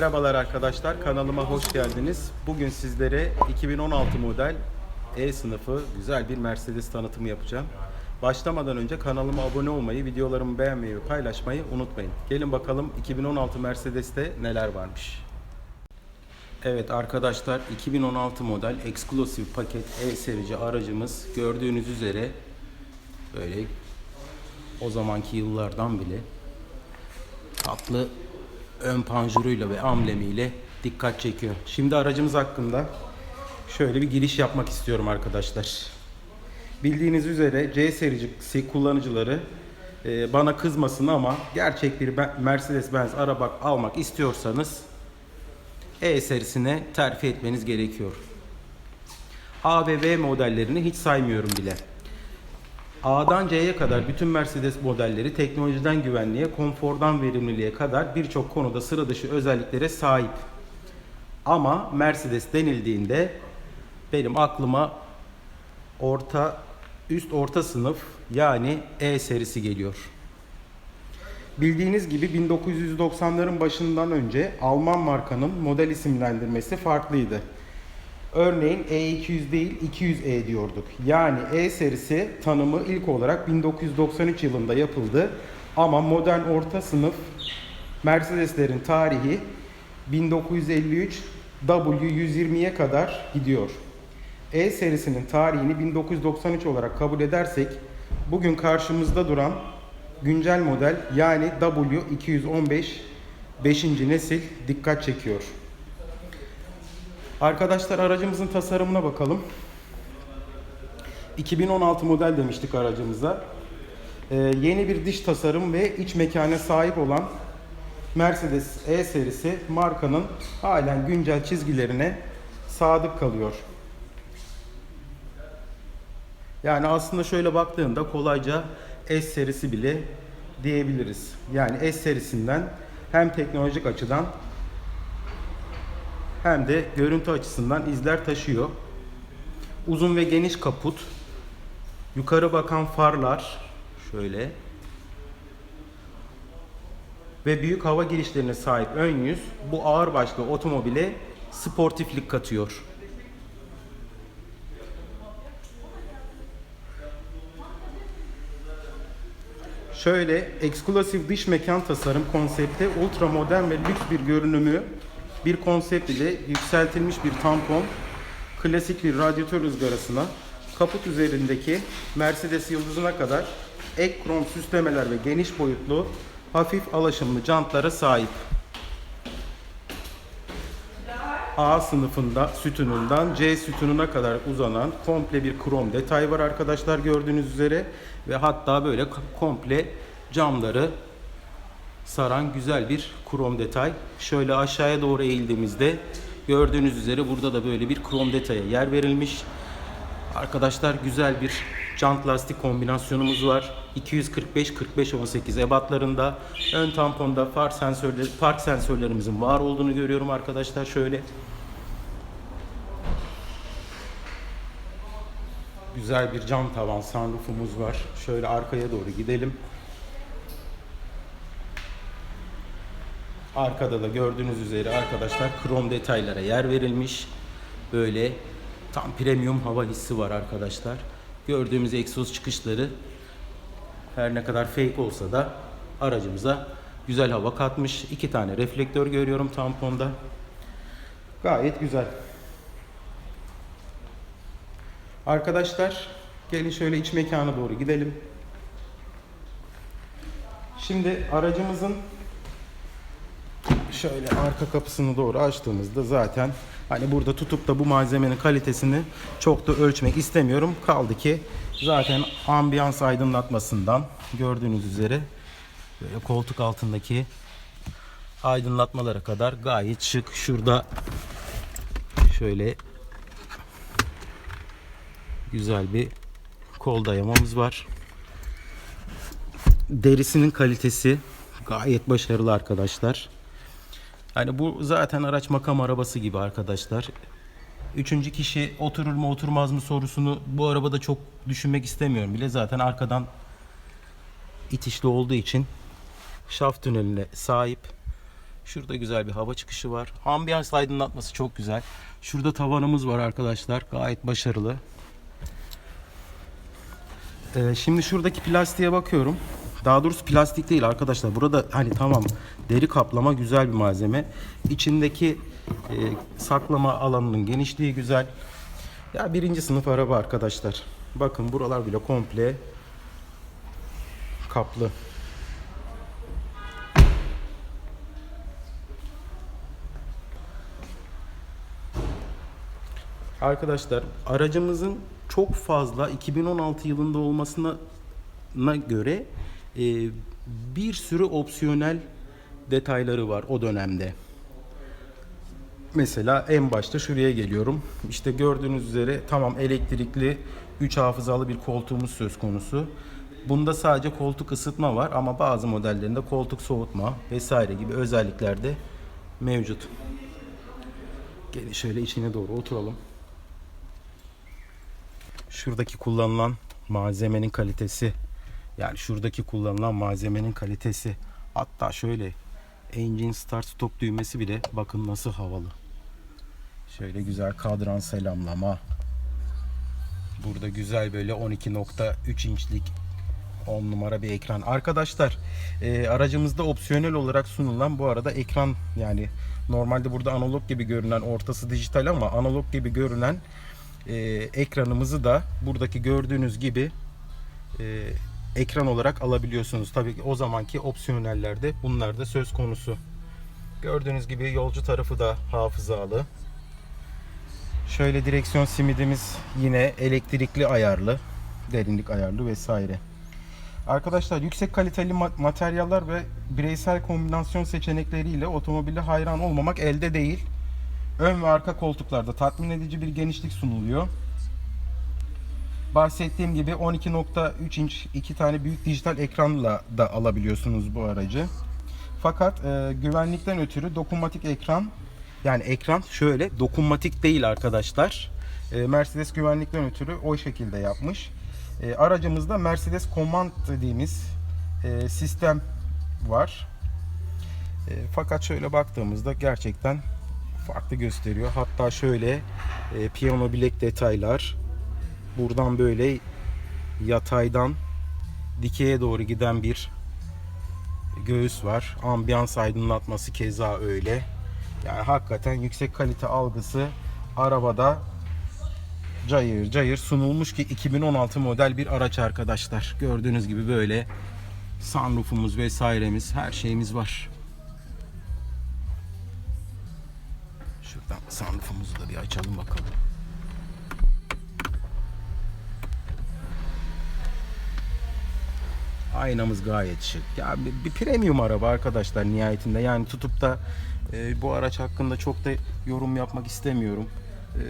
Merhabalar arkadaşlar, kanalıma hoş geldiniz. Bugün sizlere 2016 model E sınıfı güzel bir Mercedes tanıtımı yapacağım. Başlamadan önce kanalıma abone olmayı, videolarımı beğenmeyi ve paylaşmayı unutmayın. Gelin bakalım 2016 Mercedes'te neler varmış. Evet arkadaşlar 2016 model Exclusive paket E serici aracımız gördüğünüz üzere böyle o zamanki yıllardan bile tatlı ön panjuruyla ve amblemiyle dikkat çekiyor. Şimdi aracımız hakkında şöyle bir giriş yapmak istiyorum arkadaşlar. Bildiğiniz üzere C serisi kullanıcıları e, bana kızmasın ama gerçek bir Mercedes-Benz araba almak istiyorsanız E serisine terfi etmeniz gerekiyor. A ve B modellerini hiç saymıyorum bile. A'dan C'ye kadar bütün Mercedes modelleri teknolojiden güvenliğe, konfordan verimliliğe kadar birçok konuda sıra dışı özelliklere sahip. Ama Mercedes denildiğinde benim aklıma orta üst orta sınıf yani E serisi geliyor. Bildiğiniz gibi 1990'ların başından önce Alman markanın model isimlendirmesi farklıydı. Örneğin E200 değil 200E diyorduk. Yani E serisi tanımı ilk olarak 1993 yılında yapıldı. Ama modern orta sınıf Mercedeslerin tarihi 1953 W120'ye kadar gidiyor. E serisinin tarihini 1993 olarak kabul edersek bugün karşımızda duran güncel model yani W215 5. nesil dikkat çekiyor. Arkadaşlar aracımızın tasarımına bakalım. 2016 model demiştik aracımıza. Ee, yeni bir dış tasarım ve iç mekana sahip olan Mercedes E serisi markanın halen güncel çizgilerine sadık kalıyor. Yani aslında şöyle baktığında kolayca S serisi bile diyebiliriz. Yani S serisinden hem teknolojik açıdan hem de görüntü açısından izler taşıyor. Uzun ve geniş kaput, yukarı bakan farlar şöyle ve büyük hava girişlerine sahip ön yüz bu ağır başlı otomobile sportiflik katıyor. Şöyle eksklusif dış mekan tasarım konsepti ultra modern ve lüks bir görünümü bir konsept ile yükseltilmiş bir tampon, klasik bir radyatör ızgarasına, kaput üzerindeki Mercedes yıldızına kadar ek krom süslemeler ve geniş boyutlu hafif alaşımlı jantlara sahip. A sınıfında sütunundan C sütununa kadar uzanan komple bir krom detay var arkadaşlar gördüğünüz üzere ve hatta böyle komple camları saran güzel bir krom detay. Şöyle aşağıya doğru eğildiğimizde gördüğünüz üzere burada da böyle bir krom detaya yer verilmiş. Arkadaşlar güzel bir jant lastik kombinasyonumuz var. 245 45 18 ebatlarında. Ön tamponda far sensörleri, park sensörlerimizin var olduğunu görüyorum arkadaşlar şöyle. Güzel bir cam tavan sunroofumuz var. Şöyle arkaya doğru gidelim. Arkada da gördüğünüz üzere arkadaşlar krom detaylara yer verilmiş. Böyle tam premium hava hissi var arkadaşlar. Gördüğümüz egzoz çıkışları her ne kadar fake olsa da aracımıza güzel hava katmış. İki tane reflektör görüyorum tamponda. Gayet güzel. Arkadaşlar gelin şöyle iç mekana doğru gidelim. Şimdi aracımızın şöyle arka kapısını doğru açtığımızda zaten hani burada tutup da bu malzemenin kalitesini çok da ölçmek istemiyorum. Kaldı ki zaten ambiyans aydınlatmasından gördüğünüz üzere böyle koltuk altındaki aydınlatmalara kadar gayet şık. Şurada şöyle güzel bir kol dayamamız var. Derisinin kalitesi gayet başarılı arkadaşlar. Yani bu zaten araç makam arabası gibi arkadaşlar. Üçüncü kişi oturur mu oturmaz mı sorusunu bu arabada çok düşünmek istemiyorum bile. Zaten arkadan itişli olduğu için şaft tüneline sahip. Şurada güzel bir hava çıkışı var. Ambiyans aydınlatması çok güzel. Şurada tavanımız var arkadaşlar. Gayet başarılı. Ee, şimdi şuradaki plastiğe bakıyorum. Daha doğrusu plastik değil arkadaşlar. Burada hani tamam deri kaplama güzel bir malzeme. İçindeki e, saklama alanının genişliği güzel. Ya birinci sınıf araba arkadaşlar. Bakın buralar bile komple kaplı. Arkadaşlar aracımızın çok fazla 2016 yılında olmasına na göre e, bir sürü opsiyonel detayları var o dönemde. Mesela en başta şuraya geliyorum. İşte gördüğünüz üzere tamam elektrikli 3 hafızalı bir koltuğumuz söz konusu. Bunda sadece koltuk ısıtma var ama bazı modellerinde koltuk soğutma vesaire gibi özellikler de mevcut. Gelin şöyle içine doğru oturalım. Şuradaki kullanılan malzemenin kalitesi yani şuradaki kullanılan malzemenin kalitesi hatta şöyle engine start stop düğmesi bile bakın nasıl havalı. Şöyle güzel kadran selamlama. Burada güzel böyle 12.3 inçlik 10 numara bir ekran. Arkadaşlar e, aracımızda opsiyonel olarak sunulan bu arada ekran yani normalde burada analog gibi görünen ortası dijital ama analog gibi görünen e, ekranımızı da buradaki gördüğünüz gibi e, ekran olarak alabiliyorsunuz. Tabii ki o zamanki opsiyonellerde bunlar da söz konusu. Gördüğünüz gibi yolcu tarafı da hafızalı. Şöyle direksiyon simidimiz yine elektrikli ayarlı, derinlik ayarlı vesaire. Arkadaşlar yüksek kaliteli ma- materyaller ve bireysel kombinasyon seçenekleriyle otomobile hayran olmamak elde değil. Ön ve arka koltuklarda tatmin edici bir genişlik sunuluyor. Bahsettiğim gibi 12.3 inç iki tane büyük dijital ekranla da alabiliyorsunuz bu aracı. Fakat e, güvenlikten ötürü dokunmatik ekran yani ekran şöyle dokunmatik değil arkadaşlar. E, Mercedes güvenlikten ötürü o şekilde yapmış. E, aracımızda Mercedes Command dediğimiz e, sistem var. E, fakat şöyle baktığımızda gerçekten farklı gösteriyor. Hatta şöyle e, piyano bilek detaylar buradan böyle yataydan dikeye doğru giden bir göğüs var. Ambiyans aydınlatması keza öyle. Yani hakikaten yüksek kalite algısı arabada cayır cayır sunulmuş ki 2016 model bir araç arkadaşlar. Gördüğünüz gibi böyle sunroofumuz vesairemiz her şeyimiz var. Şuradan sunroofumuzu da bir açalım bakalım. Aynamız gayet şık. Ya bir, bir premium araba arkadaşlar nihayetinde. Yani tutup da e, bu araç hakkında çok da yorum yapmak istemiyorum. E,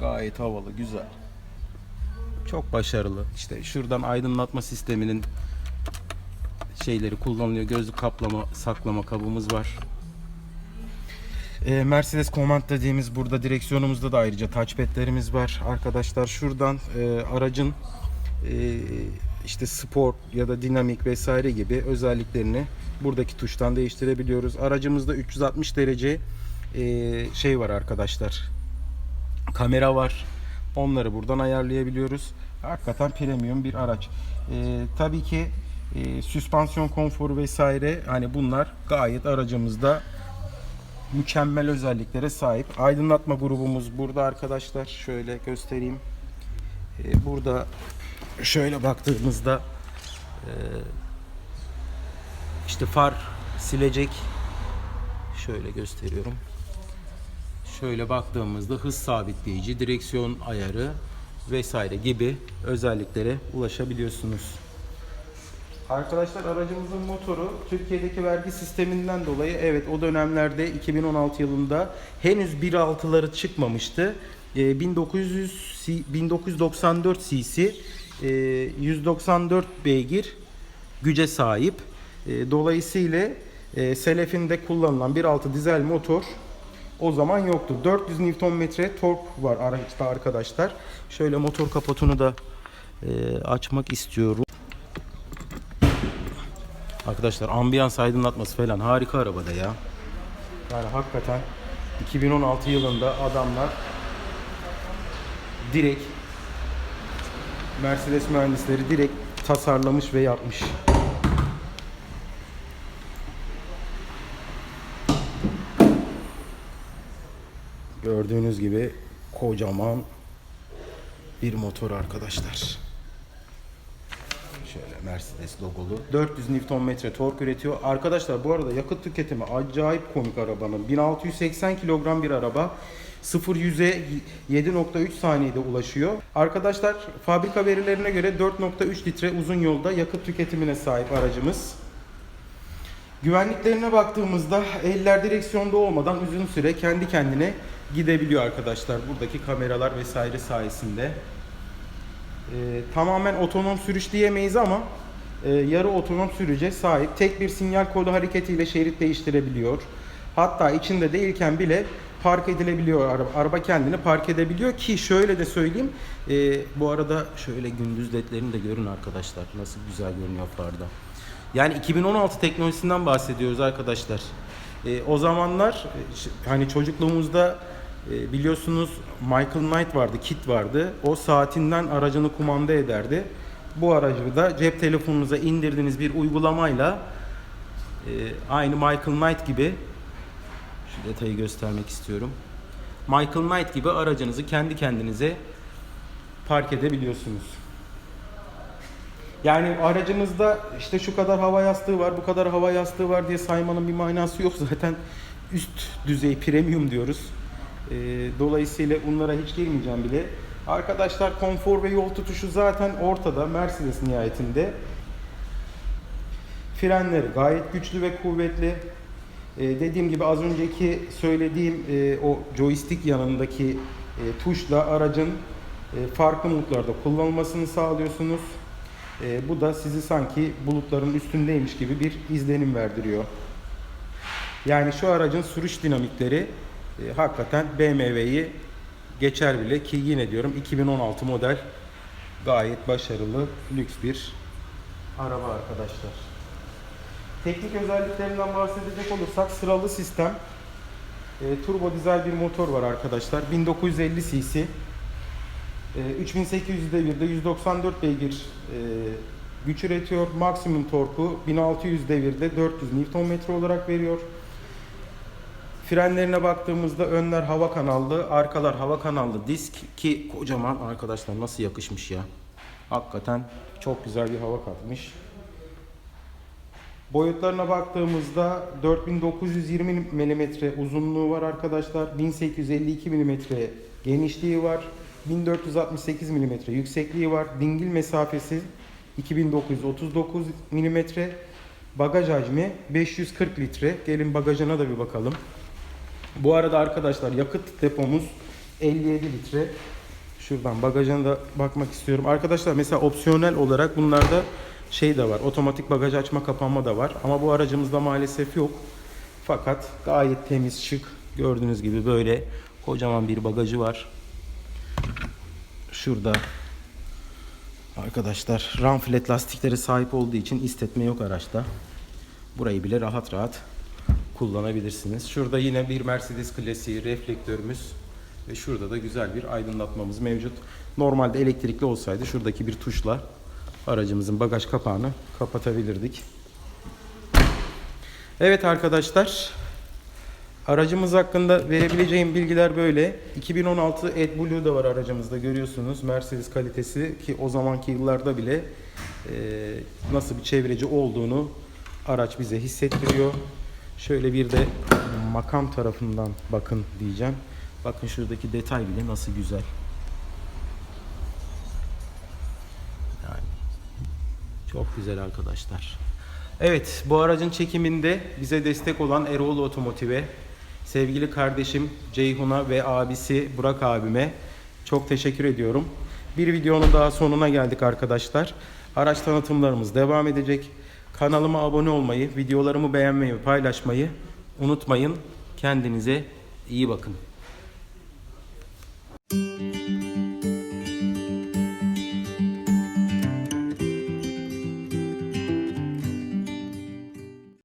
gayet havalı, güzel. Çok başarılı. İşte şuradan aydınlatma sisteminin şeyleri kullanılıyor. Gözlük kaplama, saklama kabımız var. E, Mercedes Command dediğimiz burada direksiyonumuzda da ayrıca touchpad'lerimiz var. Arkadaşlar şuradan e, aracın e, işte sport ya da dinamik vesaire gibi özelliklerini buradaki tuştan değiştirebiliyoruz. Aracımızda 360 derece e, şey var arkadaşlar. Kamera var. Onları buradan ayarlayabiliyoruz. Hakikaten premium bir araç. E, tabii ki e, süspansiyon konforu vesaire hani bunlar gayet aracımızda mükemmel özelliklere sahip. Aydınlatma grubumuz burada arkadaşlar. Şöyle göstereyim. E, burada şöyle baktığımızda e, işte far silecek şöyle gösteriyorum. Şöyle baktığımızda hız sabitleyici, direksiyon ayarı vesaire gibi özelliklere ulaşabiliyorsunuz. Arkadaşlar aracımızın motoru Türkiye'deki vergi sisteminden dolayı evet o dönemlerde 2016 yılında henüz 1.6'ları çıkmamıştı. Ee, 1900 C- 1994 cc e, 194 beygir güce sahip. E, Dolayısıyla e, Selef'inde kullanılan 1.6 dizel motor o zaman yoktu. 400 Nm tork var araçta arkadaşlar. Şöyle motor kaputunu da e, açmak istiyorum. Arkadaşlar ambiyans aydınlatması falan harika arabada ya. Yani hakikaten 2016 yılında adamlar direkt Mercedes mühendisleri direkt tasarlamış ve yapmış. Gördüğünüz gibi kocaman bir motor arkadaşlar. Şöyle Mercedes logolu. 400 Nm tork üretiyor. Arkadaşlar bu arada yakıt tüketimi acayip komik arabanın. 1680 kilogram bir araba. 0 100'e 7.3 saniyede ulaşıyor. Arkadaşlar fabrika verilerine göre 4.3 litre uzun yolda yakıt tüketimine sahip aracımız. Güvenliklerine baktığımızda eller direksiyonda olmadan uzun süre kendi kendine gidebiliyor arkadaşlar. Buradaki kameralar vesaire sayesinde. Ee, tamamen otonom sürüş diyemeyiz ama e, yarı otonom sürüce sahip. Tek bir sinyal kolu hareketiyle şerit değiştirebiliyor. Hatta içinde değilken bile park edilebiliyor. Araba, araba kendini park edebiliyor ki şöyle de söyleyeyim. e, bu arada şöyle gündüz ledlerini de görün arkadaşlar. Nasıl güzel görünüyor farda. Yani 2016 teknolojisinden bahsediyoruz arkadaşlar. E, o zamanlar e, hani çocukluğumuzda e, biliyorsunuz Michael Knight vardı, Kit vardı. O saatinden aracını kumanda ederdi. Bu aracı da cep telefonunuza indirdiğiniz bir uygulamayla e, aynı Michael Knight gibi şu detayı göstermek istiyorum. Michael Knight gibi aracınızı kendi kendinize park edebiliyorsunuz. Yani aracınızda işte şu kadar hava yastığı var, bu kadar hava yastığı var diye saymanın bir manası yok. Zaten üst düzey premium diyoruz. Ee, dolayısıyla bunlara hiç girmeyeceğim bile. Arkadaşlar konfor ve yol tutuşu zaten ortada. Mercedes nihayetinde. Frenleri gayet güçlü ve kuvvetli. Ee, dediğim gibi az önceki söylediğim e, o joystick yanındaki e, tuşla aracın e, farklı modlarda kullanılmasını sağlıyorsunuz. E, bu da sizi sanki bulutların üstündeymiş gibi bir izlenim verdiriyor. Yani şu aracın sürüş dinamikleri e, hakikaten BMW'yi geçer bile ki yine diyorum 2016 model gayet başarılı lüks bir araba arkadaşlar. Teknik özelliklerinden bahsedecek olursak sıralı sistem. E, turbo dizel bir motor var arkadaşlar. 1950 cc. E, 3800 devirde 194 beygir e, güç üretiyor. Maksimum torku 1600 devirde 400 Nm olarak veriyor. Frenlerine baktığımızda önler hava kanallı, arkalar hava kanallı disk ki kocaman arkadaşlar nasıl yakışmış ya. Hakikaten çok güzel bir hava katmış. Boyutlarına baktığımızda 4920 mm uzunluğu var arkadaşlar. 1852 mm genişliği var. 1468 mm yüksekliği var. Dingil mesafesi 2939 mm. Bagaj hacmi 540 litre. Gelin bagajına da bir bakalım. Bu arada arkadaşlar yakıt depomuz 57 litre. Şuradan bagajına da bakmak istiyorum. Arkadaşlar mesela opsiyonel olarak bunlarda şey de var. Otomatik bagaj açma kapanma da var. Ama bu aracımızda maalesef yok. Fakat gayet temiz, şık. Gördüğünüz gibi böyle kocaman bir bagajı var. Şurada arkadaşlar ram flat lastiklere sahip olduğu için istetme yok araçta. Burayı bile rahat rahat kullanabilirsiniz. Şurada yine bir Mercedes klasiği reflektörümüz ve şurada da güzel bir aydınlatmamız mevcut. Normalde elektrikli olsaydı şuradaki bir tuşla aracımızın bagaj kapağını kapatabilirdik. Evet arkadaşlar. Aracımız hakkında verebileceğim bilgiler böyle. 2016 AdBlue da var aracımızda görüyorsunuz. Mercedes kalitesi ki o zamanki yıllarda bile e, nasıl bir çevreci olduğunu araç bize hissettiriyor. Şöyle bir de makam tarafından bakın diyeceğim. Bakın şuradaki detay bile nasıl güzel. Yani çok güzel arkadaşlar. Evet bu aracın çekiminde bize destek olan Erol Otomotiv'e sevgili kardeşim Ceyhun'a ve abisi Burak abime çok teşekkür ediyorum. Bir videonun daha sonuna geldik arkadaşlar. Araç tanıtımlarımız devam edecek. Kanalıma abone olmayı, videolarımı beğenmeyi, paylaşmayı unutmayın. Kendinize iyi bakın. Müzik